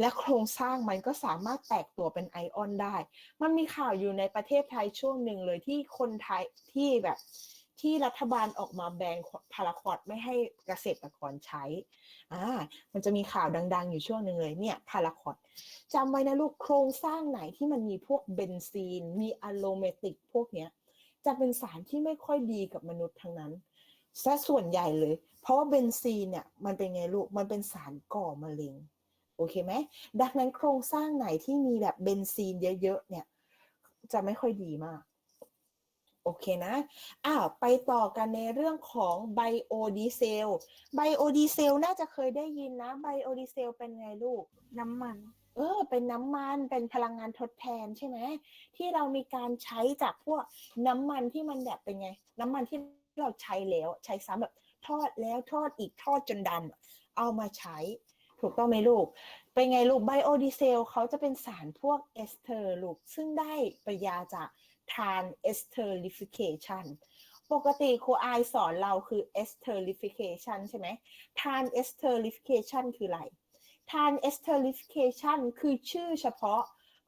และโครงสร้างมันก็สามารถแตกตัวเป็นไอออนได้ มันมีข่าวอยู่ในประเทศไทยช่วงหนึ่งเลยที่คนไทยที่แบบที่รัฐบาลออกมาแบนพาราควอดไม่ให้เกษตรกรใช้ อ่า มันจะมีข่าวดังๆ อยู่ช่วงหนึ่งเลยเนี่ยพาราควอดจำไว้นะลูกโครงสร้างไหนที่มันมีพวกเบนซีน มีอะโลเมติกพวกเนี้ย จะเป็นสารที่ไม่ค่อยดีกับมนุษย์ทั้งนั้นซะส่วนใหญ่เลย เพราะว่าเบนซีนเนี่ยมันเป็นไงลูก มันเป็นสารก่อมะเร็ง โอเคไหมดังนั้นโครงสร้างไหนที่มีแบบเบนซีนเยอะๆเนี่ยจะไม่ค่อยดีมากโอเคนะอ้าวไปต่อกันในเรื่องของไบโอดีเซล ไบโอดีเซลน่าจะเคยได้ยินนะ ไบโอดีเซลเป็นไงลูก น้ำมัน เออ เป็นน้ำมัน เป็นพลังงานทดแทนใช่ไหม ที่เรามีการใช้จากพวกน้ำมันที่มันแบบเป็นไง น้ำมันที่เราใช้แล้ว ใช้ซ้ำแบบทอดแล้วทอดอีกทอดจนดำเอามาใช้ ถูกต้องไหมลูก เป็นไงลูกไบโอดีเซลเขาจะเป็นสารพวกเอสเทอร์ลูก ซึ่งได้ปริยาจากทานเอสเทอร์ลิฟิเคชันปกติครูอายสอนเราคือเอสเทอร์ลิฟิเคชันใช่ไหมทานเอสเทอร์ลิฟิเคชันคืออะไรทานเอสเทอร์ลิฟิเคชันคือชื่อเฉพาะ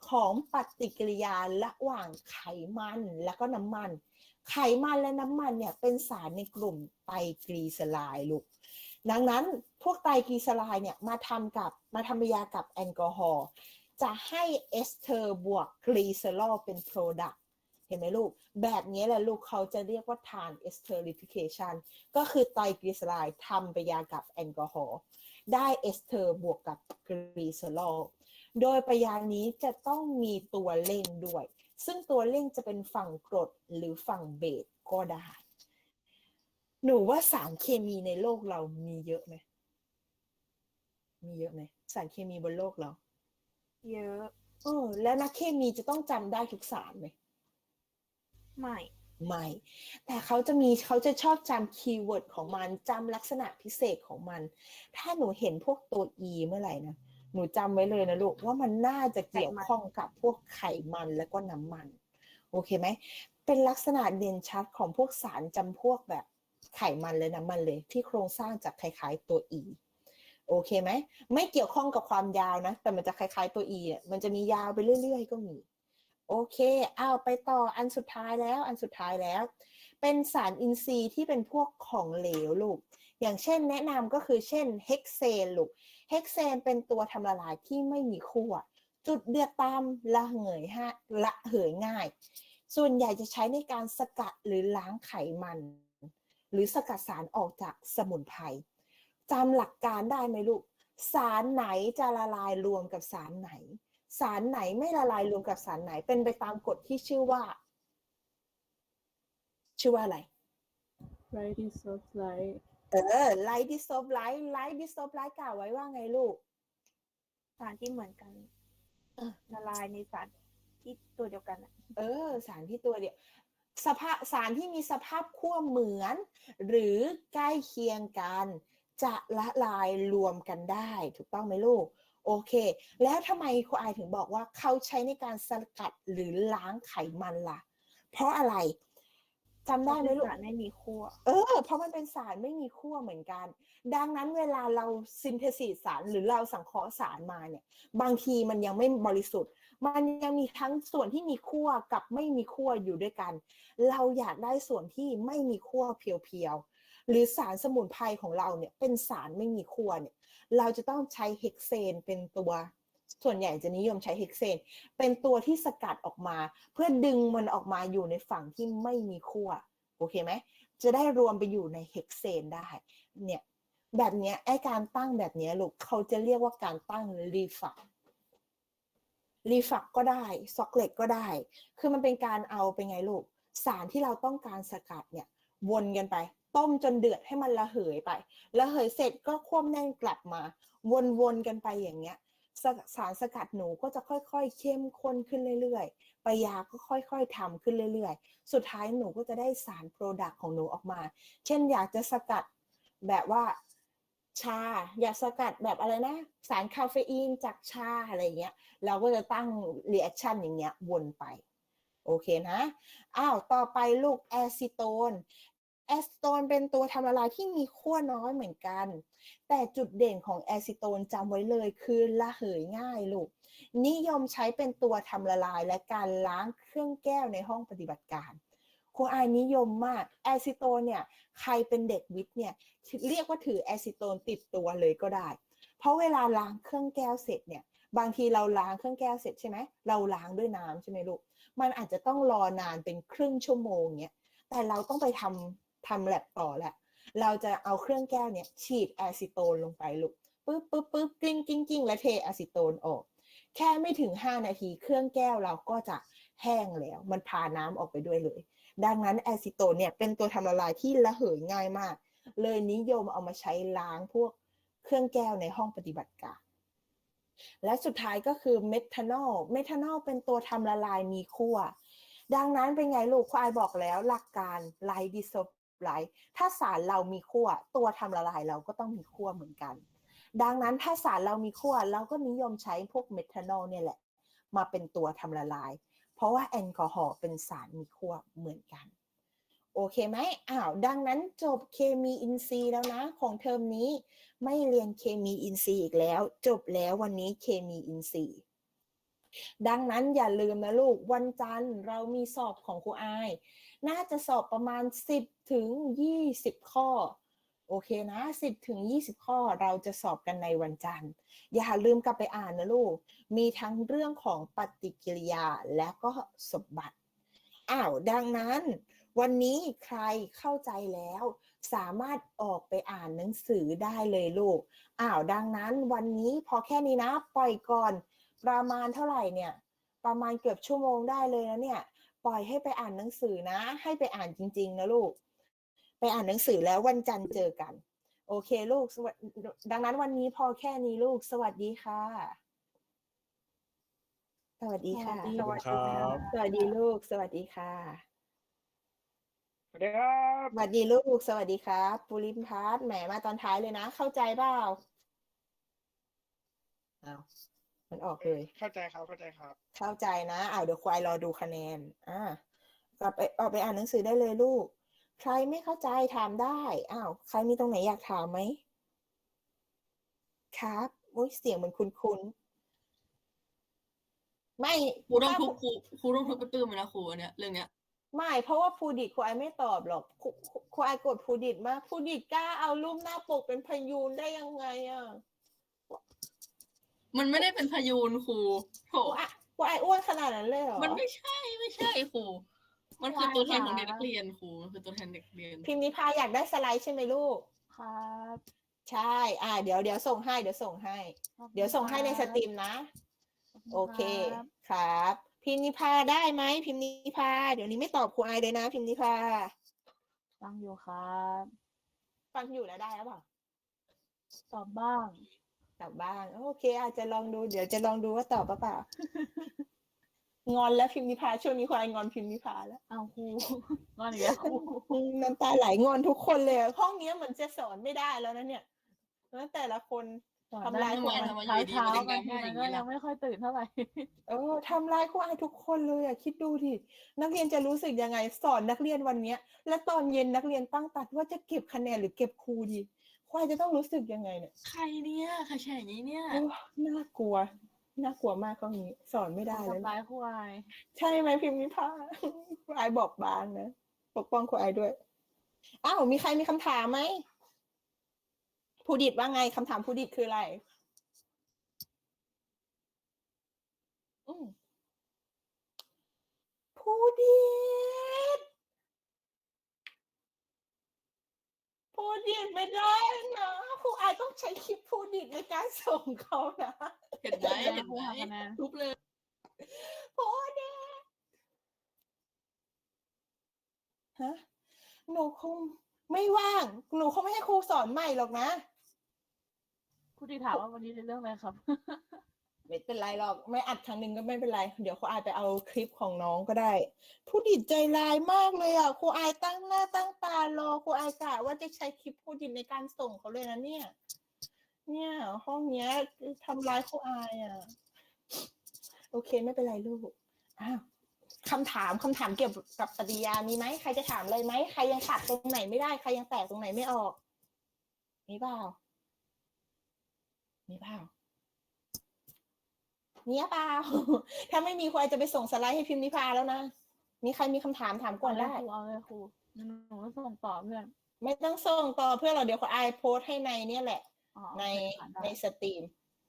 ของปฏิกิริยาระหว่างไขมันและก็น้ำมัน ไขมันและน้ำมันเนี่ยเป็นสารในกลุ่มไตรกลีเซอไรด์ลูก ดังนั้นพวกไตรกลีเซอไรด์เนี่ยมาทำกับมาทำปฏิกิริยากับแอลกอฮอล์จะให้เอสเทอร์บวกกลีเซอรอลเป็นโปรดักต์เห็นไหมลูก แบบนี้แหละลูกเขาจะเรียกว่าทานเอสเทอริฟิเคชันก็คือไตรกลีเซอไรด์ทำปฏิกิริยากับแอลกอฮอล์ได้เอสเทอร์บวกกับกลีเซอรอลโดยปฏิกิริยานี้จะต้องมีตัวเร่งด้วย ซึ่งตัวเร่งจะเป็นฝั่งกรดหรือฝั่งเบสก็ได้ หนูว่าสารเคมีในโลกเรามีเยอะไหม มีเยอะไหม สารเคมีบนโลกเรา เยอะเออแล้วนักเคมีจะต้องจำได้ทุกสารไหม ไม่ ไม่ แต่เขาจะมีเขาจะชอบจำคีย์เวิร์ดของมันจำลักษณะพิเศษของมัน ถ้าหนูเห็นพวกตัว e เมื่อไหร่นะ หนูจำไว้เลยนะลูก ว่ามันน่าจะเกี่ยวข้องกับพวกไขมันแล้วก็น้ำมัน โอเคไหม เป็นลักษณะเด่นชัดของพวกสารจำพวกแบบ ไขมันและน้ำมันเลย ที่โครงสร้างจะคล้ายๆตัว e โอเคไหม ไม่เกี่ยวข้องกับความยาวนะ แต่มันจะคล้ายๆตัว e อะมันจะมียาวไปเรื่อย ๆ ก็มี โอเคเอาไปต่ออันสุดท้ายแล้ว อันสุดท้ายแล้ว เป็นสารอินทรีย์ที่เป็นพวกของเหลวลูก อย่างเช่นแนะนำก็คือเช่นเฮกเซนลูก เฮกเซนเป็นตัวทำละลายที่ไม่มีขั้วจุดเดือดตามละเหยฮะละเหยง่าย ส่วนใหญ่จะใช้ในการสกัดหรือล้างไขมัน หรือสกัดสารออกจากสมุนไพรจำหลักการได้ไหมลูก สารไหนจะละลายรวมกับสารไหน สารไหนไม่ละลายรวมกับสารไหน เป็นไปตามกฎที่ชื่อว่า ชื่อว่าอะไร Right is soft light เออไลท์ดิสโซฟไลท์ไลท์ดิสโซฟไลท์กล่าวไว้ว่าไงลูก สารที่เหมือนกันเออละลายในสารที่ตัวเดียวกันอะเออ สารที่ตัวเดียว สภาพสารที่มีสภาพขั้วเหมือน หรือใกล้เคียงกัน จะละลายรวมกันได้ ถูกต้องไหมลูก โอเค แล้วทำไมครูอายถึงบอกว่าเขาใช้ในการสกัดหรือล้างไขมันล่ะ เพราะอะไร จำได้ไหมลูกสารไม่มีขั้วเออเพราะมันเป็นสารไม่มีขั้วเหมือนกัน ดังนั้นเวลาเราซินเทซิสสารหรือเราสังเคราะห์สารมาเนี่ย บางทีมันยังไม่บริสุทธิ์ มันยังมีทั้งส่วนที่มีขั้วกับไม่มีขั้วอยู่ด้วยกัน เราอยากได้ส่วนที่ไม่มีขั้วเพียวๆหรือสารสมุนไพรของเราเนี่ยเป็นสารไม่มีขั้วเนี่ย เราจะต้องใช้เฮกเซนเป็นตัว ส่วนใหญ่จะนิยมใช้เฮกเซน เป็นตัวที่สกัดออกมา เพื่อดึงมันออกมาอยู่ในฝั่งที่ไม่มีขั้วโอเคไหมจะได้รวมไปอยู่ในเฮกเซนได้เนี่ยแบบเนี้ยไอการตั้งแบบเนี้ยลูกเขาจะเรียกว่าการตั้งรีฟักรีฟักก็ได้ซ็อกเล็กก็ได้ คือมันเป็นการเอาเป็นไงลูก สารที่เราต้องการสกัดเนี่ยวนกันไป ต้มจนเดือดให้มันระเหยไประเหยเสร็จก็ควบแน่นกลับมา วนๆกันไปอย่างเงี้ย สสารสกัดหนูก็จะค่อยๆ เข้มข้นขึ้นเรื่อยๆปยาก็ค่อยๆทำขึ้นเรื่อยๆ สุดท้ายหนูก็จะได้สารโปรดักต์ของหนูออกมา เช่นอยากจะสกัดแบบว่าชา อยากสกัดแบบอะไรนะ สารคาเฟอีนจากชาอะไรเงี้ย เราก็จะตั้งรีแอคชั่นอย่างเงี้ยวนไป โอเคนะ อ้าว ต่อไปลูกแอซิโตน แอซิโตนเป็นตัวทำละลายที่มีขั้วน้อยเหมือนกัน แต่จุดเด่นของแอซิโตนจำไว้เลยคือระเหยง่ายลูก นิยมใช้เป็นตัวทำละลายและการล้างเครื่องแก้วในห้องปฏิบัติการครูอายนิยมมากแอซิโตนเนี่ยใครเป็นเด็กวิทย์เนี่ยเรียกว่าถือแอซิโตนติดตัวเลยก็ได้ เพราะเวลาล้างเครื่องแก้วเสร็จเนี่ยบางทีเราล้างเครื่องแก้วเสร็จใช่ไหมเราล้างด้วยน้ำใช่ไหมลูกมันอาจจะต้องรอนานเป็นครึ่งชั่วโมงเนี่ยแต่เราต้องไปทำ ทำแลบต่อแหละ เราจะเอาเครื่องแก้วเนี่ยฉีดแอซิโตนลงไปลูกปึ๊บปึ๊บปึ๊บกลิ้งกลิ้งกลิ้งและเทแอซิโตนออก แค่ไม่ถึง 5 นาทีเครื่องแก้วเราก็จะแห้งแล้ว มันพาน้ำออกไปด้วยเลย ดังนั้นแอซิโตนเนี่ยเป็นตัวทำละลายที่ระเหยง่ายมาก เลยนิยมเอามาใช้ล้างพวกเครื่องแก้วในห้องปฏิบัติการและสุดท้ายก็คือเมทานอล เมทานอลเป็นตัวทำละลายมีขั้ว ดังนั้นเป็นไงลูกควายบอกแล้วหลักการไลดิโซ ไลถ้าสารเรามีขั้วตัวทำละลายเราก็ต้องมีขั้วเหมือนกัน ดังนั้นถ้าสารเรามีขั้วเราก็นิยมใช้พวกเมทานอลเนี่ยแหละ มาเป็นตัวทำละลาย เพราะว่าแอลกอฮอล์เป็นสารมีขั้วเหมือนกัน โอเคไหมอ้าวดังนั้นจบเคมีอินทรีย์แล้วนะ ของเทอมนี้ไม่เรียนเคมีอินทรีย์อีกแล้ว จบแล้ววันนี้เคมีอินทรีย์ดังนั้นอย่าลืมนะลูกวันจันทร์เรามีสอบของครูอาย น่าจะสอบประมาณ 10 ถึง 20 ข้อ โอเคนะ 10 ถึง 20 ข้อเราจะสอบกันในวันจันทร์ อย่าลืมกลับไปอ่านนะลูก มีทั้งเรื่องของปฏิกิริยาและก็สมบัติ อ้าว ดังนั้น วันนี้ใครเข้าใจแล้ว สามารถออกไปอ่านหนังสือได้เลยลูก อ้าว ดังนั้นวันนี้พอแค่นี้นะ ปล่อยก่อน ประมาณเท่าไหร่เนี่ย ประมาณเกือบชั่วโมงได้เลยนะเนี่ย ปล่อยให้ไปอ่านหนังสือนะ ให้ไปอ่านจริง ๆ นะลูก ไปอ่านหนังสือแล้ววันจันทร์เจอกัน โอเคลูกสวัสดังนั้นวันนี้พอแค่นี้ลูก สวัสดีค่ะ สวัสดีค่ะ สวัสดีครับ สวัสดีลูก สวัสดีค่ะ สวัสดีครับ สวัสดีลูก สวัสดีครับปุริมพัฒน์แหมมาตอนท้ายเลยนะ เข้าใจเปล่าอ้าว มันออกเลย เข้าใจครับเข้าใจครับ เข้าใจนะอ้าวเดี๋ยวควายรอดูคะแนน อ่ากลับไปออกไปอ่านหนังสือได้เลยลูก ใครไม่เข้าใจถามได้อ้าวใครมีตรงไหนอยากถามไหมครับอุ้ยเสียงเหมือนคุ้นๆไม่ครูต้องถ้าทุบครูครูต้องทุบกระตื้มเลยนะครูอันเนี้ยเรื่องเนี้ยไม่เพราะว่าภูดิตครูไอไม่ตอบหรอกครูครูครูไอกดภูดิตมากภูดิตกล้าเอารูปหน้าปกเป็นพยูนได้ยังไงอะ มันไม่ได้เป็นพยูนครูโถครูไอครูไออ้วนขนาดนั้นเลยเหรอมันไม่ใช่ไม่ใช่ครูมันคือตัวแทนของเด็กนักเรียนครูมันคือตัวแทนเด็กเรียน พิมพ์นิพาอยากได้สไลด์ใช่ไหมลูก ครับ ใช่ อ่า เดี๋ยวเดี๋ยวส่งให้ เดี๋ยวส่งให้ เดี๋ยวส่งให้ในสตรีมนะ โอเค ครับครับพิมพ์นิพาได้ไหมพิมพ์นิพา เดี๋ยวนี้ไม่ตอบครูไอเลยนะ พิมพ์นิพา ฟังอยู่ครับ ฟังอยู่แล้วได้หรือเปล่าตอบบ้าง ตอบบ้างโอเค อาจจะลองดูเดี๋ยวจะลองดูว่าตอบปะเปล่างอนแล้วพิมพ์นิพาช่วงนี้ครูไองอนพิมพ์นิพาแล้วเอาครูงอนอีกแล้วครูอืมน้ำตาไหลงอนทุกคนเลยอะห้องเนี้ยเหมือนจะสอนไม่ได้แล้วนะเนี่ยแล้วแต่ละคนสอนทำลายได้ทำไมทุกวันทำไมอยู่เช้าดีๆเช้ามันบางทีมันก็เป็นดราม่าอย่างนี้ล่ะยังไม่ค่อยตื่นเท่าไหร่เออทำร้ายครูไอทุกคนเลยอะคิดดูดินักเรียนจะรู้สึกยังไงสอนนักเรียนวันเนี้ย และตอนเย็นนักเรียนตั้งตัดว่าจะเก็บคะแนนหรือเก็บครูดี ครูไอจะต้องรู้สึกยังไงเนี่ยใครเนี่ยใครแช่อย่างนี้เนี่ยโอ้น่ากลัว น่ากลัวมากกล้องนี้ สอนไม่ได้แล้วทำร้ายครูอาย ใช่ไหมพิมพ์นิพาครูไอบอกบางนะ ปกป้องครูไอด้วย อ้าว มีใครมีคำถามไหมภูดิตว่าไงคำถามภูดิตคืออะไร อืมภูดิต ภูดิตไม่ได้นะครูไอายต้องใช้คลิปภูดิตในการส่งเขานะเห็นไหมได้เห็นครูไหมหักคะแนนทุบเลยภูดิตฮะหนูคงไม่ว่าง หนูคงไม่ให้ครูสอนใหม่หรอกนะครูที่ถามว่าวันนี้เรื่องอะไรครับ ไม่เป็นไรหรอก ไม่อัดครั้งหนึ่งก็ไม่เป็นไร เดี๋ยวครูอายไปเอาคลิปของน้องก็ได้ ผู้ดิตใจร้ายมากเลยอะครูอายตั้งหน้าตั้งตารอครูอายกะว่าจะใช้คลิปผู้ดิตในการส่งเขาเลยนะเนี่ย เนี่ย ห้องเนี้ยทำร้ายครูอายอะ โอเคไม่เป็นไรลูกอ้าวคำถามคำถามเกี่ยวกับปฏิยามีไหมใครจะถามเลยไหมใครยังตัดตรงไหนไม่ได้ใครยังแตกตรงไหนไม่ออกมีเปล่ามีเปล่า มีเปล่า ถ้าไม่มีครูไอจะไปส่งสไลด์ให้พิมพ์นิพาแล้วนะ มีใครมีคำถามถามก่อนได้ครูเอาเลยครูงั้นหนูก็ส่งต่อเพื่อนไม่ต้องส่งต่อเพื่อนเราเดี๋ยวครูไอโพสต์ให้ในเนี่ยแหละ อ๋อในโอเคค่ะได้ในสตรีม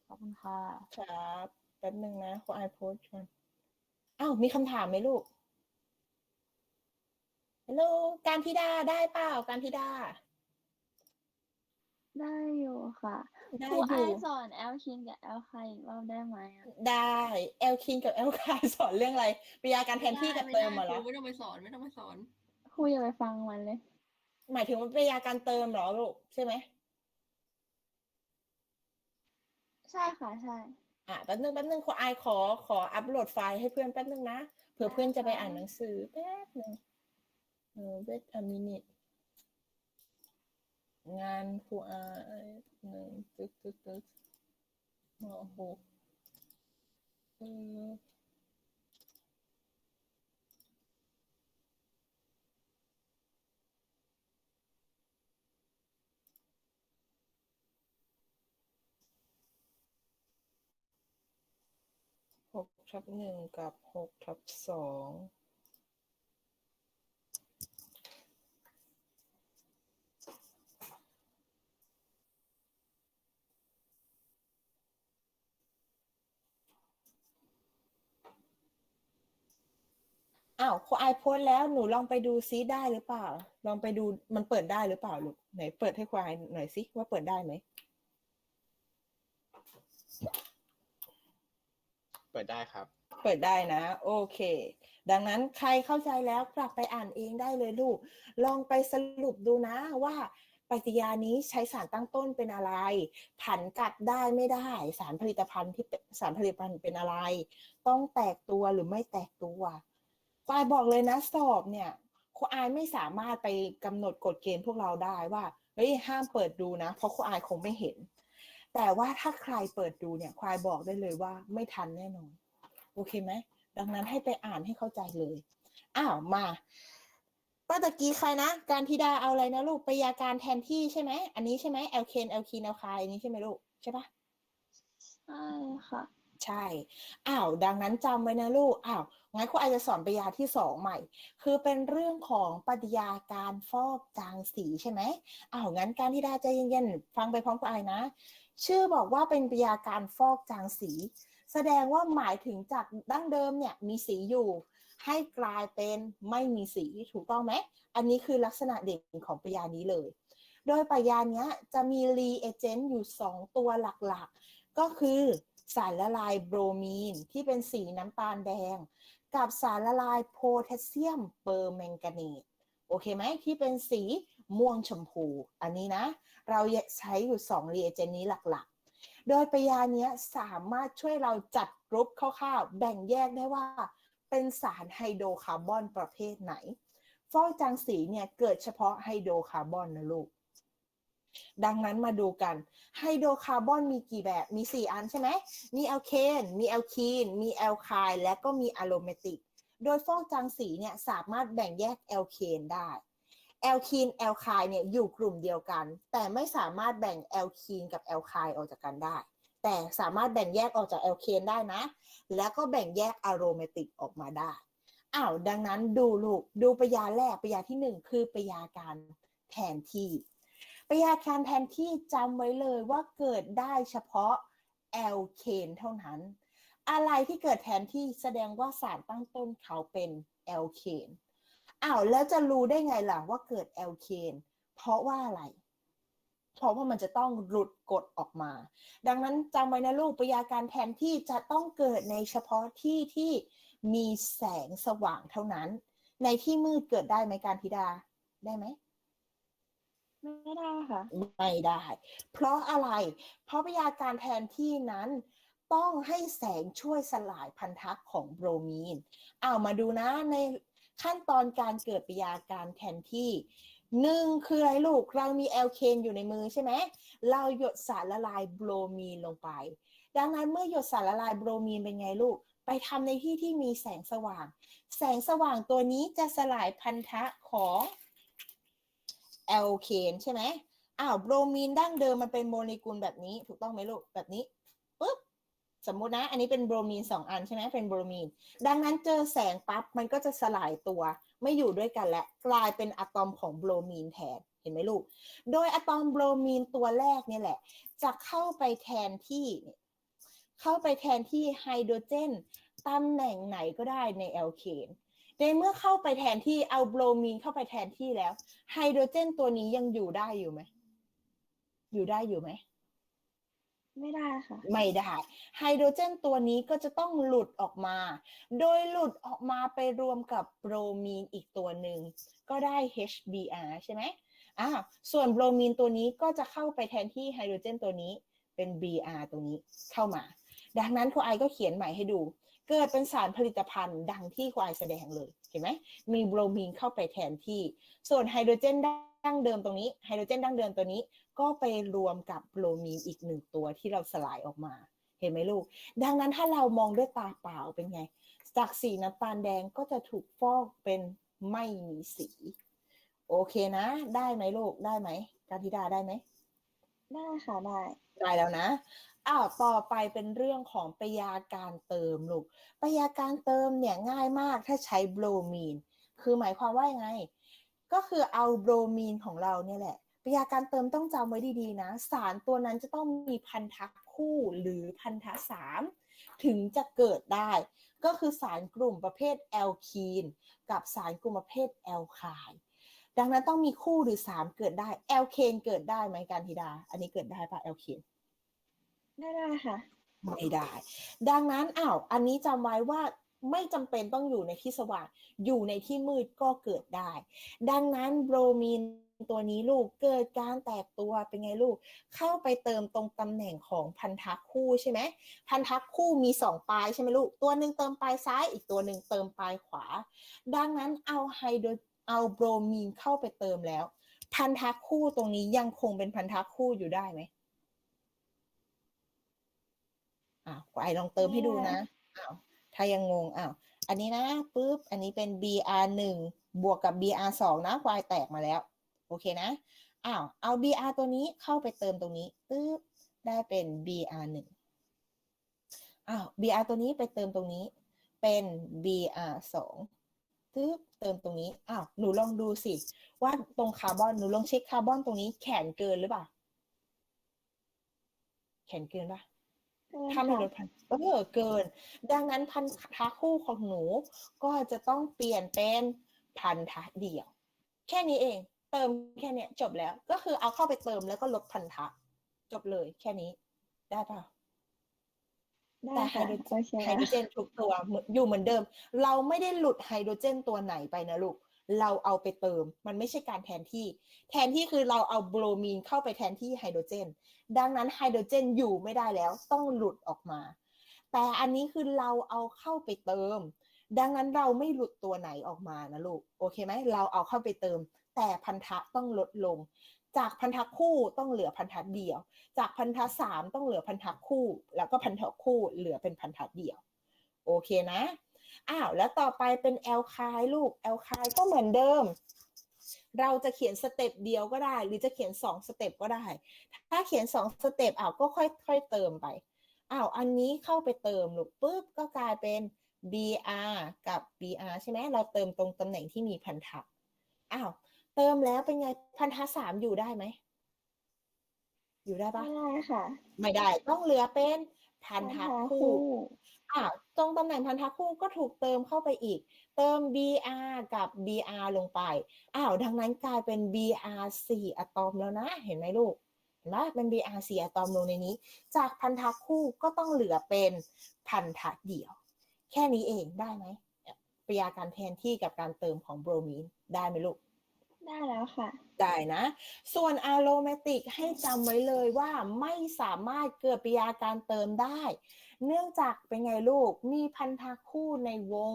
ขอบคุณค่ะ ครับแป๊บนึงนะครูไอโพสต์ก่อนอ้าว มีคำถามไหมลูกฮัลโหลการพิดาได้เปล่าการพิดา ได้อยู่ค่ะได้ครูอไอยู่ สอนแอลคินกับแอลไคอีกรอบได้ไหมอะได้เอลคินกับเอลคาสอนเรื่องอะไรปริยาการแทนที่กับเติมเหรไได้อครูไม่ต้องไปสอนไม่ต้องไปสอน ครูอย่าไปฟังมันเลย หมายถึงว่าปริยาการเติมเหรอลูกใช่ไหมใช่ค่ะใช่ อะแป๊บนึงแป๊บนึงครูไอขอขออัปโหลดไฟล์ให้เพื่อนแป๊บนึงนะเผื่อเพื่อนจะไปอ่านหนังสือแป๊บนึงเออเวทอมินิต งานครูไอหนึ่งตึกตึกตึกมหกเออหกทับหนึ่งกับหกทับสอง อ้าวครูไอโพสต์แล้วหนูลองไปดูซิได้หรือเปล่า ลองไปดูมันเปิดได้หรือเปล่าลูกไหนเปิดให้ครูไอหน่อยสิว่าเปิดได้ไหมเปิดได้ครับ เปิดได้นะ โอเค ดังนั้นใครเข้าใจแล้วกลับไปอ่านเองได้เลยลูก ลองไปสรุปดูนะว่าปฏิกิริยานี้ใช้สารตั้งต้นเป็นอะไร ผันกัดได้ไม่ได้ สารผลิตภัณฑ์ที่เป็นสารผลิตภัณฑ์เป็นอะไร ต้องแตกตัวหรือไม่แตกตัว ครูอายบอกเลยนะสอบเนี่ยครูอายไม่สามารถไปกำหนดกฎเกณฑ์พวกเราได้ว่าเฮ้ยห้ามเปิดดูนะ เพราะครูอายคงไม่เห็น แต่ว่าถ้าใครเปิดดูเนี่ยควายบอกได้เลยว่าไม่ทันแน่นอน โอเคไหมดังนั้นให้ไปอ่านให้เข้าใจเลยอ้าวมาป้าตะกี้ใครนะ การธิดาเอาอะไรนะลูกปยาการแทนที่ใช่ไหมอันนี้ใช่ไหมแอลเคนแอลคีนแอลคายอันนี้ใช่ไหมลูกใช่ปะใช่ค่ะ ใช่อ้าวดังนั้นจำไว้นะลูกอ้าวงั้นครูอาจจะสอนปริยาที่สองใหม่ คือเป็นเรื่องของปฏิยาการฟอกจางสีใช่ไหมอ้าวงั้นการที่ดาใจเย็นๆฟังไปพร้อมกับไอนะ ชื่อบอกว่าเป็นปฏิยาการฟอกจางสี แสดงว่าหมายถึงจากดั้งเดิมเนี่ยมีสีอยู่ ให้กลายเป็นไม่มีสีถูกต้องไหมอันนี้คือลักษณะเด่นของปฏิยานี้เลย โดยปฏิยาเนี้ยจะมีรีเอเจนต์อยู่ 2 ตัวหลักๆ ก็คือ สารละลายโบรมีนที่เป็นสีน้ำตาลแดง กับสารละลายโพแทสเซียมเปอร์แมงกานีตโอเคไหมที่เป็นสีม่วงชมพู อันนี้นะ เราใช้อยู่2รีเอเจนนี้หลักๆ โดยปยาเนี้ยสามารถช่วยเราจัดกรุ๊ปคร่าวๆ แบ่งแยกได้ว่า เป็นสารไฮโดรคาร์บอนประเภทไหน ฟอกจางสีเนี่ยเกิดเฉพาะไฮโดรคาร์บอนนะลูก ดังนั้นมาดูกันไฮโดรคาร์บอนมีกี่แบบมี 4 อันใช่ไหมมีแอลเคนมีแอลคีน มีแอลไคน์และก็มีอะโรเมติก โดยฟอกจางสีเนี่ยสามารถแบ่งแยกแอลเคนได้แอลคีนแอลไคน์เนี่ยอยู่กลุ่มเดียวกัน แต่ไม่สามารถแบ่งแอลคีนกับแอลไคน์ออกจากกันได้ แต่สามารถแบ่งแยกออกจากแอลเคนได้นะ แล้วก็แบ่งแยกอะโรเมติกออกมาได้อ้าวดังนั้นดูลูกดูปยาแรกปยาที่หนึ่งคือปยาการแทนที่ ปยาการแทนที่จำไว้เลยว่าเกิดได้เฉพาะแอลเคนเท่านั้น อะไรที่เกิดแทนที่แสดงว่าสารตั้งต้นเขาเป็นแอลเคนอ้าวแล้วจะรู้ได้ไงล่ะว่าเกิดแอลเคนเพราะว่าอะไร เพราะว่ามันจะต้องหลุดกฎออกมา ดังนั้นจำไว้นะลูกปยาการแทนที่จะต้องเกิดในเฉพาะที่ที่มีแสงสว่างเท่านั้น ในที่มืดเกิดได้ไหมการธิดาได้ไหม ไม่ได้ค่ะ ไม่ได้ เพราะอะไร เพราะปยาการแทนที่นั้น ต้องให้แสงช่วยสลายพันธะของโบรมีนเอามาดูนะในขั้นตอนการเกิดปยาการแทนที่หนึ่งคืออะไรลูก เรามีแอลเคนอยู่ในมือใช่ไหม เราหยดสารละลายโบรมีนลงไป ดังนั้นเมื่อหยดสารละลายโบรมีนเป็นไงลูก ไปทำในที่ที่มีแสงสว่าง แสงสว่างตัวนี้จะสลายพันธะของ แอลเคนใช่ไหมอ้าวโบรมีนดั้งเดิมมันเป็นโมเลกุลแบบนี้ ถูกต้องไหมลูกแบบนี้ปุ๊บสมมุตินะ อันนี้เป็นโบรมีนสองอันใช่ไหมเป็นโบรมีน ดังนั้นเจอแสงปั๊บมันก็จะสลายตัว ไม่อยู่ด้วยกันและกลายเป็นอะตอมของโบรมีนแทนเห็นไหมลูก โดยอะตอมโบรมีนตัวแรกนี่แหละ จะเข้าไปแทนที่เนี่ยเข้าไปแทนที่ไฮโดรเจนตำแหน่งไหนก็ได้ในแอลเคน ในเมื่อเข้าไปแทนที่เอาโบรมีนเข้าไปแทนที่แล้ว ไฮโดรเจนตัวนี้ยังอยู่ได้อยู่ไหม อยู่ได้อยู่ไหม ไม่ได้ค่ะ ไม่ได้ ไฮโดรเจนตัวนี้ก็จะต้องหลุดออกมา โดยหลุดออกมาไปรวมกับโบรมีนอีกตัวหนึ่ง ก็ได้ HBr ใช่ไหมอ่าส่วนโบรมีนตัวนี้ก็จะเข้าไปแทนที่ไฮโดรเจนตัวนี้เป็น Br ตรงนี้เข้ามา ดังนั้นครูไอก็เขียนใหม่ให้ดู เกิดเป็นสารผลิตภัณฑ์ดังที่ครูไอแสดงเลย เห็นไหม มีโบรมีนเข้าไปแทนที่ ส่วนไฮโดรเจนดั้งเดิมตรงนี้ ไฮโดรเจนดั้งเดิมตัวนี้ ก็ไปรวมกับโบรมีนอีกหนึ่งตัวที่เราสลายออกมา เห็นไหมลูก ดังนั้นถ้าเรามองด้วยตาเปล่าเป็นไง จากสีน้ำตาลแดงก็จะถูกฟอกเป็นไม่มีสี โอเคนะ ได้ไหมลูก ได้ไหม การธิดาได้ไหม ได้ค่ะ ได้ ได้แล้วนะ อ้าวต่อไปเป็นเรื่องของปยาการเติมลูกปยาการเติมเนี่ยง่ายมากถ้าใช้โบรมีน คือหมายความว่ายังไง ก็คือเอาโบรมีนของเราเนี่ยแหละปยาการเติมต้องจำไว้ดีๆนะ สารตัวนั้นจะต้องมีพันธะคู่หรือพันธะสามถึงจะเกิดได้ ก็คือสารกลุ่มประเภทแอลคีนกับสารกลุ่มประเภทแอลไคน์ดังนั้นต้องมีคู่หรือสามเกิดได้แอลเคนเกิดได้ไหมการธิดา อันนี้เกิดได้ปะแอลเคน ได้ได้ค่ะ ไม่ได้ ดังนั้นอ้าวอันนี้จำไว้ว่าไม่จำเป็นต้องอยู่ในที่สว่าง อยู่ในที่มืดก็เกิดได้ ดังนั้นโบรมีนตัวนี้ลูกเกิดการแตกตัวเป็นไงลูก เข้าไปเติมตรงตำแหน่งของพันธะคู่ใช่ไหมพันธะคู่มีสองปลายใช่ไหมลูก ตัวหนึ่งเติมปลายซ้าย อีกตัวหนึ่งเติมปลายขวา ดังนั้นเอาไฮโดรเอาโบรมีนเข้าไปเติมแล้ว พันธะคู่ตรงนี้ยังคงเป็นพันธะคู่อยู่ได้ไหม อ้าวไอลองเติมให้ดูนะอ้าวถ้ายังงงอ้าวอันนี้นะปุ๊บอันนี้เป็น br หนึ่งบวกกับ br สองนะควายแตกมาแล้ว โอเคนะอ้าวเอา br ตัวนี้เข้าไปเติมตรงนี้ปุ๊บได้เป็น br หนึ่งอ้าว br ตัวนี้ไปเติมตรงนี้ เป็น br สองปึ๊บเติมตรงนี้ อ้าว หนูลองดูสิ ว่าตรงคาร์บอน หนูลองเช็คคาร์บอนตรงนี้แข็งเกินหรือเปล่า แข็งเกินปะ ถ้าไม่ลดพันเออเกิน ดังนั้นพันธะคู่ของหนู ก็จะต้องเปลี่ยนเป็นพันธะเดี่ยว แค่นี้เอง เติมแค่เนี้ยจบแล้ว ก็คือเอาเข้าไปเติมแล้วก็ลดพันธะ จบเลยแค่นี้ ได้เปล่าได้แต่ไฮค่ะโดรโอเคไฮโดรเจนทุกตัวเหมือนอยู่เหมือนเดิม เราไม่ได้หลุดไฮโดรเจนตัวไหนไปนะลูก เราเอาไปเติม มันไม่ใช่การแทนที่ แทนที่คือเราเอาโบรมีนเข้าไปแทนที่ไฮโดรเจน ดังนั้นไฮโดรเจนอยู่ไม่ได้แล้วต้องหลุดออกมา แต่อันนี้คือเราเอาเข้าไปเติม ดังนั้นเราไม่หลุดตัวไหนออกมานะลูก โอเคไหม เราเอาเข้าไปเติม แต่พันธะต้องลดลง จากพันธะคู่ต้องเหลือพันธะเดียว จากพันธะสามต้องเหลือพันธะคู่ แล้วก็พันธะคู่เหลือเป็นพันธะเดียว โอเคนะ อ้าวแล้วต่อไปเป็นแอลคายลูกแอลคายก็เหมือนเดิม เราจะเขียนสเต็ปเดียวก็ได้ หรือจะเขียนสองสเต็ปก็ได้ ถ้าเขียนสองสเต็ปอ้าวก็ค่อยๆเติมไปอ้าวอันนี้เข้าไปเติมลูกปุ๊บก็กลายเป็น br กับ br ใช่ไหมเราเติมตรงตำแหน่งที่มีพันธะอ้าวเติมแล้วเป็นไงพันธะสามอยู่ได้ไหมอยู่ได้ปะไม่ได้ค่ะ ไม่ได้ต้องเหลือเป็นพันธะคู่ อ่าตรงตำแหน่งพันธะคู่ก็ถูกเติมเข้าไปอีก เติม br กับ br ลงไปอ้าวดังนั้นกลายเป็น br 4อะตอมแล้วนะ เห็นไหมลูกเห็นไหมเป็น br 4อะตอมลงในนี้ จากพันธะคู่ก็ต้องเหลือเป็นพันธะเดี่ยว แค่นี้เองได้ไหมปริยาการแทนที่กับการเติมของโบรมีนได้ไหมลูกได้แล้วค่ะ ได้นะ ส่วนอะโรแมติกให้จำไว้เลยว่าไม่สามารถเกิดปฏิกิริยาการเติมได้ เนื่องจากเป็นไงลูกมีพันธะคู่ในวง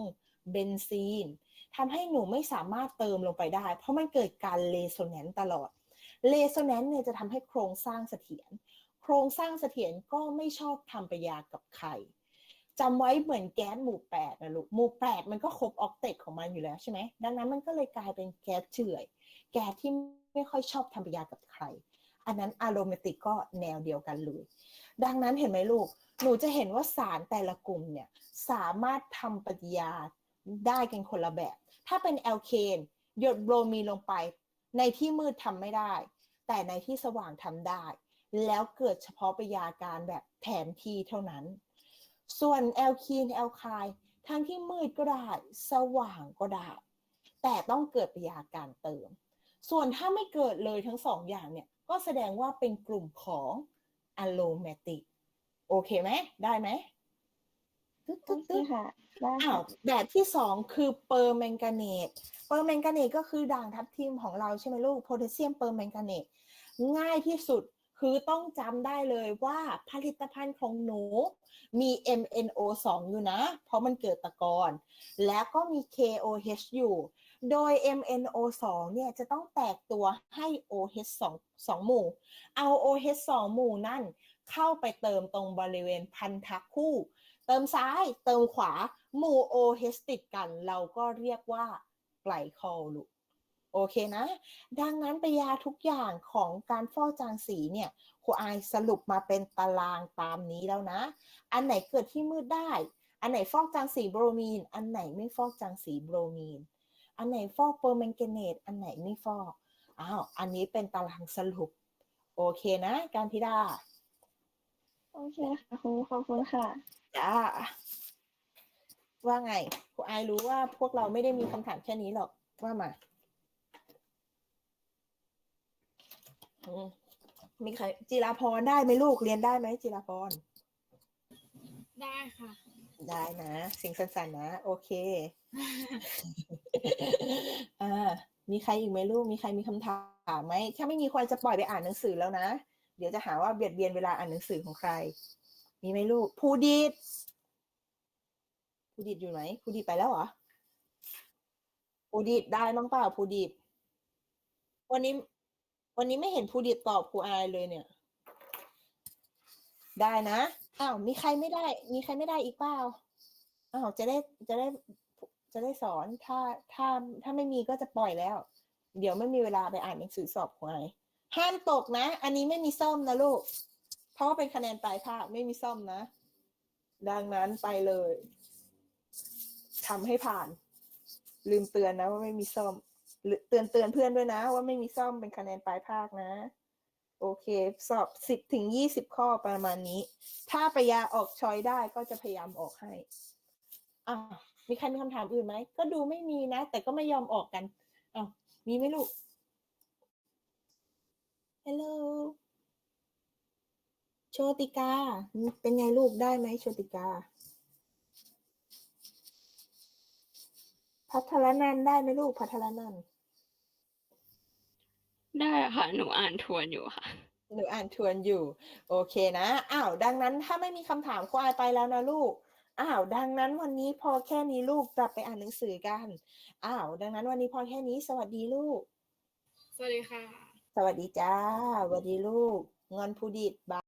เบนซีนทำให้หนูไม่สามารถเติมลงไปได้ เพราะมันเกิดการเลโซแนนต์ตลอดเลโซแนนต์เนี่ยจะทำให้โครงสร้างเสถียรโครงสร้างเสถียรก็ไม่ชอบทำปฏิกิริยากับใครจำไว้เหมือนแก๊สหมู่แปดนะลูกหมู่แปดมันก็ครบออกเตตของมันอยู่แล้วใช่ไหมดังนั้นมันก็เลยกลายเป็นแก๊สเฉื่อย แก๊สที่ไม่ค่อยชอบทำปฏิกิริยากับใคร อันนั้นอารมติกก็แนวเดียวกันเลย ดังนั้นเห็นไหมลูก หนูจะเห็นว่าสารแต่ละกลุ่มเนี่ยสามารถทำปฏิกิริยาได้กันคนละแบบ ถ้าเป็นแอลเคนหยดโบรมีนลงไป ในที่มืดทำไม่ได้ แต่ในที่สว่างทำได้ แล้วเกิดเฉพาะปฏิกิริยาการแบบแทนที่เท่านั้น ส่วนแอลคีนแอลคายทั้งที่มืดก็ได้ สว่างก็ได้ แต่ต้องเกิดปฏิกิริยาการเติม ส่วนถ้าไม่เกิดเลยทั้งสองอย่างเนี่ย ก็แสดงว่าเป็นกลุ่มของอะโลแมติกโอเคไหมได้ไหมตึ๊ดโอตึ๊ดเคตึ๊ดค่ะได้อ้าค่ะวแบบที่สองคือเปอร์แมงกาเนตเปอร์แมงกาเนตก็คือด่างทับทิมของเราใช่ไหมลูกโพแทสเซียมเปอร์แมงกาเนตง่ายที่สุดคือต้องจำได้เลยว่าผลิตภัณฑ์ของหนู มี MNO2 อยู่นะ เพราะมันเกิดตะกอน แล้วก็มี KOH อยู่ โดย MNO2 เนี่ยจะต้องแตกตัวให้ OH 2 2หมู่ เอา OH 2หมู่นั่นเข้าไปเติมตรงบริเวณพันธะคู่ เติมซ้ายเติมขวาหมู่ OH ติดกัน เราก็เรียกว่าไกลคอลลูกโอเคนะ ดังนั้นปยาทุกอย่างของการฟอกจางสีเนี่ยครูอายสรุปมาเป็นตารางตามนี้แล้วนะ อันไหนเกิดที่มืดได้ อันไหนฟอกจางสีโบรมีน อันไหนไม่ฟอกจางสีโบรมีน อันไหนฟอกเปอร์แมงกาเนตอันไหนไม่ฟอกอ้าวอันนี้เป็นตารางสรุป โอเคนะการธิดา โอเคค่ะครูขอบคุณค่ะ จ้า ว่าไงครูอายรู้ว่าพวกเราไม่ได้มีคำถามแค่นี้หรอกว่ามาอืมมีใครจิราพรได้ไหมลูกเรียนได้ไหมจิราพร ได้ค่ะ ได้นะ สิ่งสั้นๆนะ โอเค อ่า มีใครอีกไหมลูก มีใครมีคำถามไหมถ้าไม่มีคนจะปล่อยไปอ่านหนังสือแล้วนะ เดี๋ยวจะหาว่าเบียดเบียนเวลาอ่านหนังสือของใคร มีไหมลูกภูดิตภูดิตอยู่ไหมภูดิตไปแล้วเหรอภูดิตได้บ้างเปล่าภูดิตวันนี้ วันนี้ไม่เห็นภูดิตตอบครูอายเลยเนี่ย ได้นะ อ้าว มีใครไม่ได้ มีใครไม่ได้อีกเปล่าอ้าวจะได้จะได้ จะได้สอนถ้าถ้าถ้าไม่มีก็จะปล่อยแล้ว เดี๋ยวไม่มีเวลาไปอ่านหนังสือสอบควยห้ามตกนะ อันนี้ไม่มีซ่อมนะลูก เพราะว่าเป็นคะแนนปลายภาคไม่มีซ่อมนะ ดังนั้นไปเลยทำให้ผ่าน ลืมเตือนนะว่าไม่มีซ่อมเตือนเตือนเพื่อนด้วยนะ ว่าไม่มีซ่อมเป็นคะแนนปลายภาคนะ โอเค สอบสิบถึงยี่สิบข้อประมาณนี้ ถ้าปยาออกชอยได้ก็จะพยายามออกให้อ่า มีใครมีคำถามอื่นไหม ก็ดูไม่มีนะ แต่ก็ไม่ยอมออกกันอ้าวมีไหมลูก ฮัลโหล โชติกา เป็นไงลูกได้ไหมโชติกา พัทรนันท์ได้ไหมลูกพัทรนันท์ได้ค่ะ หนูอ่านทวนอยู่ค่ะ หนูอ่านทวนอยู่ โอเคนะ อ้าว ดังนั้นถ้าไม่มีคำถามก็อายไปแล้วนะลูก อ้าว ดังนั้นวันนี้พอแค่นี้ลูกกลับไปอ่านหนังสือกัน อ้าว ดังนั้นวันนี้พอแค่นี้ สวัสดีลูก สวัสดีค่ะ สวัสดีจ้าสวัสดีลูก งอนผู้ดิดบาย